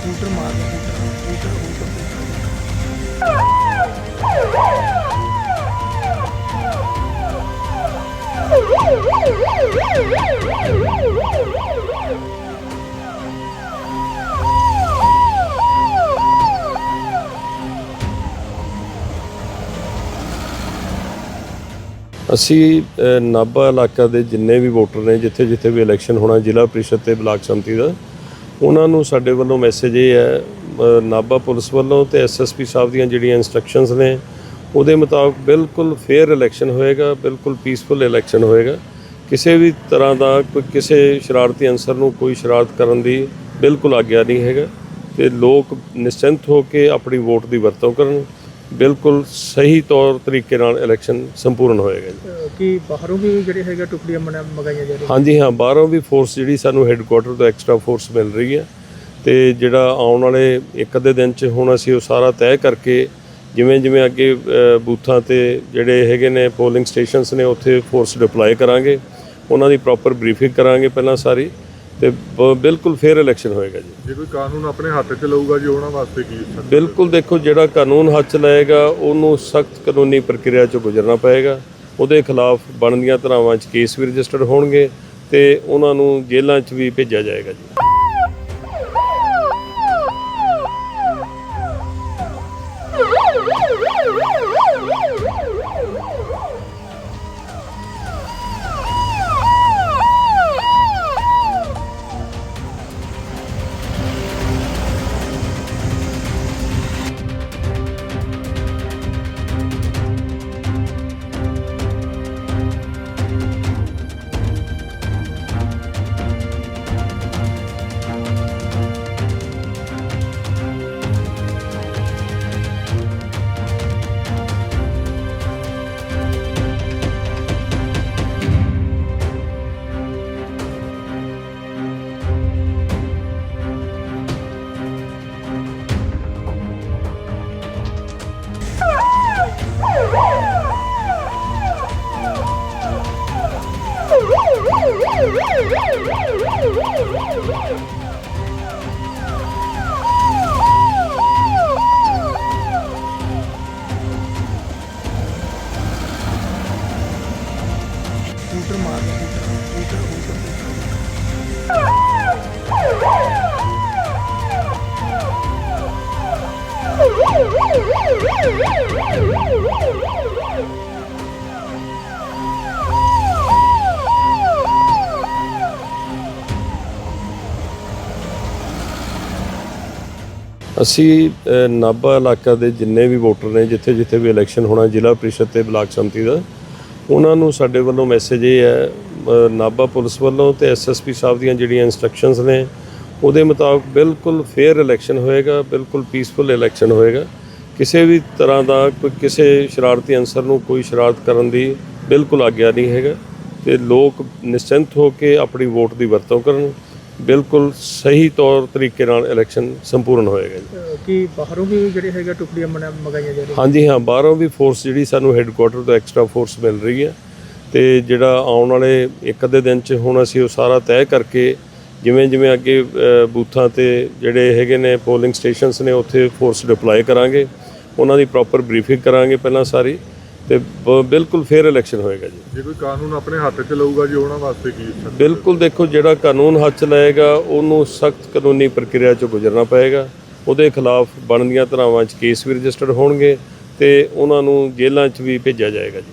scooter maar scooter scooter scooter ਅਸੀਂ ਨਾਭਾ ਇਲਾਕਾ ਦੇ ਜਿੰਨੇ ਵੀ ਵੋਟਰ ਨੇ, ਜਿੱਥੇ ਜਿੱਥੇ ਵੀ ਇਲੈਕਸ਼ਨ ਹੋਣਾ, ਜ਼ਿਲ੍ਹਾ ਪ੍ਰੀਸ਼ਦ ਤੇ ਬਲਾਕ ਸੰਮਤੀ ਦਾ, ਉਹਨਾਂ ਨੂੰ ਸਾਡੇ ਵੱਲੋਂ ਮੈਸੇਜ ਇਹ ਹੈ ਨਾਭਾ ਪੁਲਿਸ ਵੱਲੋਂ ਤੇ ਐਸਐਸਪੀ ਸਾਹਿਬ ਦੀਆਂ ਜਿਹੜੀਆਂ ਇਨਸਟਰਕਸ਼ਨਸ ਨੇ, ਉਹਦੇ ਮੁਤਾਬਕ ਬਿਲਕੁਲ ਫੇਅਰ ਇਲੈਕਸ਼ਨ ਹੋਏਗਾ, ਬਿਲਕੁਲ ਪੀਸਫੁਲ ਇਲੈਕਸ਼ਨ ਹੋਏਗਾ। ਕਿਸੇ ਵੀ ਤਰ੍ਹਾਂ ਦਾ ਕੋਈ ਕਿਸੇ ਸ਼ਰਾਰਤੀ ਅਨਸਰ ਨੂੰ ਕੋਈ ਸ਼ਰਾਰਤ ਕਰਨ ਦੀ ਬਿਲਕੁਲ ਆਗਿਆ ਨਹੀਂ ਹੈਗਾ ਤੇ ਲੋਕ ਨਿਸ਼ਚਿੰਤ ਹੋ ਕੇ ਆਪਣੀ ਵੋਟ ਦੀ ਵਰਤੋਂ ਕਰਨ। ਬਿਲਕੁਲ ਸਹੀ ਤੌਰ ਤਰੀਕੇ ਨਾਲ ਇਲੈਕਸ਼ਨ ਸੰਪੂਰਨ ਹੋਏਗਾ ਜੀ। ਕੀ ਬਾਹਰੋਂ ਵੀ ਜਿਹੜੇ ਹੈਗਾ ਟੁਕੜੀਆਂ ਮਨਾ- ਮੰਗਾਈਆਂ ਜਾ ਰਹੀਆਂ? ਹਾਂਜੀ ਹਾਂ ਬਾਹਰੋਂ ਵੀ ਫੋਰਸ ਜਿਹੜੀ ਸਾਨੂੰ ਹੈੱਡਕੁਆਟਰ ਤੋਂ ਐਕਸਟਰਾ ਫੋਰਸ ਮਿਲ ਰਹੀ ਹੈ ਤੇ ਜਿਹੜਾ ਆਉਣ ਵਾਲੇ ਇੱਕ ਅੱਧੇ ਦਿਨ 'ਚ ਹੁਣ ਅਸੀਂ ਉਹ ਸਾਰਾ ਤੈਅ ਕਰਕੇ ਜਿਵੇਂ ਜਿਵੇਂ ਅੱਗੇ ਅ, ਬੂਥਾਂ ਤੇ ਜਿਹੜੇ ਹੈਗੇ ਨੇ ਪੋਲਿੰਗ ਸਟੇਸ਼ਨਸ ਨੇ ਉੱਥੇ ਫੋਰਸ ਡਿਪਲੋਏ ਕਰਾਂਗੇ। ਉਹਨਾਂ ਦੀ ਪ੍ਰੋਪਰ ਬਰੀਫਿੰਗ ਕਰਾਂਗੇ ਪਹਿਲਾਂ ਸਾਰੀ। ਤੇ ਬ- ਬਿਲਕੁਲ ਫੇਅਰ ਇਲੈਕਸ਼ਨ ਹੋਏਗਾ ਜੀ। ਜੇ ਕੋਈ ਕਾਨੂੰਨ ਆਪਣੇ ਹੱਥ 'ਚ ਲਊਗਾ ਜੀ ਉਹਨਾਂ ਵਾਸਤੇ ਕੀ ਸਖਤ ਬਿਲਕੁਲ ਦੇਖੋ ਜਿਹੜਾ ਕਾਨੂੰਨ ਹੱਥ 'ਚ ਲਏਗਾ ਉਹਨੂੰ ਸਖਤ ਕਾਨੂੰਨੀ ਪ੍ਰਕਿਰਿਆ 'ਚੋਂ ਗੁਜ਼ਰਨਾ ਪਏਗਾ। ਉਹਦੇ ਖਿਲਾਫ ਬਣਦੀਆਂ ਧਾਰਾਵਾਂ 'ਚ ਕੇਸ ਵੀ ਰਜਿਸਟਰਡ ਹੋਣਗੇ ਤੇ ਉਹਨਾਂ ਨੂੰ ਜੇਲ੍ਹਾਂ 'ਚ ਵੀ ਭੇਜਿਆ ਜਾਏਗਾ ਜੀ। Woo! ਅਸੀਂ ਨਾਭਾ ਇਲਾਕਾ ਦੇ ਜਿੰਨੇ ਵੀ ਵੋਟਰ ਨੇ, ਜਿੱਥੇ ਜਿੱਥੇ ਵੀ ਇਲੈਕਸ਼ਨ ਹੋਣਾ, ਜ਼ਿਲ੍ਹਾ ਪ੍ਰੀਸ਼ਦ ਤੇ ਬਲਾਕ ਸੰਮਤੀ ਦਾ, ਉਹਨਾਂ ਨੂੰ ਸਾਡੇ ਵੱਲੋਂ ਮੈਸੇਜ ਇਹ ਹੈ ਨਾਭਾ ਪੁਲਿਸ ਵੱਲੋਂ ਤੇ ਐਸਐਸਪੀ ਸਾਹਿਬ ਦੀਆਂ ਜਿਹੜੀਆਂ ਇਨਸਟਰਕਸ਼ਨਸ ਨੇ, ਉਹਦੇ ਮੁਤਾਬਕ ਬਿਲਕੁਲ ਫੇਅਰ ਇਲੈਕਸ਼ਨ ਹੋਏਗਾ, ਬਿਲਕੁਲ ਪੀਸਫੁਲ ਇਲੈਕਸ਼ਨ ਹੋਏਗਾ। ਕਿਸੇ ਵੀ ਤਰ੍ਹਾਂ ਦਾ ਕੋਈ ਕਿਸੇ ਸ਼ਰਾਰਤੀ ਅਨਸਰ ਨੂੰ ਕੋਈ ਸ਼ਰਾਰਤ ਕਰਨ ਦੀ ਬਿਲਕੁਲ ਆਗਿਆ ਨਹੀਂ ਹੈਗਾ, ਤੇ ਲੋਕ ਨਿਸ਼ਚਿੰਤ ਹੋ ਕੇ ਆਪਣੀ ਵੋਟ ਦੀ ਵਰਤੋਂ ਕਰਨ। ਬਿਲਕੁਲ ਸਹੀ ਤੌਰ ਤਰੀਕੇ ਨਾਲ ਇਲੈਕਸ਼ਨ ਸੰਪੂਰਨ ਹੋਏਗਾ ਜੀ। ਕੀ ਬਾਹਰੋਂ ਵੀ ਜਿਹੜੇ ਹੈਗਾ ਟੁਕੜੀਆਂ ਮਨਾ- ਮੰਗਾਈਆਂ ਜਾ ਰਹੀਆਂ? ਹਾਂਜੀ ਹਾਂ ਬਾਹਰੋਂ ਵੀ ਫੋਰਸ ਜਿਹੜੀ ਸਾਨੂੰ ਹੈੱਡਕੁਆਟਰ ਤੋਂ ਐਕਸਟਰਾ ਫੋਰਸ ਮਿਲ ਰਹੀ ਹੈ ਤੇ ਜਿਹੜਾ ਆਉਣ ਵਾਲੇ ਇੱਕ ਅੱਧੇ ਦਿਨ 'ਚ ਹੁਣ ਅਸੀਂ ਉਹ ਸਾਰਾ ਤੈਅ ਕਰਕੇ ਜਿਵੇਂ ਜਿਵੇਂ ਅੱਗੇ ਅ, ਬੂਥਾਂ ਤੇ ਜਿਹੜੇ ਹੈਗੇ ਨੇ ਪੋਲਿੰਗ ਸਟੇਸ਼ਨਸ ਨੇ ਉੱਥੇ ਫੋਰਸ ਡਿਪਲੋਏ ਕਰਾਂਗੇ। ਉਹਨਾਂ ਦੀ ਪ੍ਰੋਪਰ ਬਰੀਫਿੰਗ ਕਰਾਂਗੇ ਪਹਿਲਾਂ ਸਾਰੀ। ਤੇ ਬ- ਬਿਲਕੁਲ ਫੇਅਰ ਇਲੈਕਸ਼ਨ ਹੋਏਗਾ ਜੀ। ਜੇ ਕੋਈ ਕਾਨੂੰਨ ਆਪਣੇ ਹੱਥ 'ਚ ਲਊਗਾ ਜੀ ਉਹਨਾਂ ਵਾਸਤੇ ਕੀ ਸਖਤ ਬਿਲਕੁਲ ਦੇਖੋ ਜਿਹੜਾ ਕਾਨੂੰਨ ਹੱਥ 'ਚ ਲਏਗਾ ਉਹਨੂੰ ਸਖਤ ਕਾਨੂੰਨੀ ਪ੍ਰਕਿਰਿਆ 'ਚੋਂ ਗੁਜ਼ਰਨਾ ਪਏਗਾ। ਉਹਦੇ ਖਿਲਾਫ ਬਣਦੀਆਂ ਧਾਰਾਵਾਂ 'ਚ ਕੇਸ ਵੀ ਰਜਿਸਟਰਡ ਹੋਣਗੇ ਤੇ ਉਹਨਾਂ ਨੂੰ ਜੇਲ੍ਹਾਂ 'ਚ ਵੀ ਭੇਜਿਆ ਜਾਏਗਾ ਜੀ।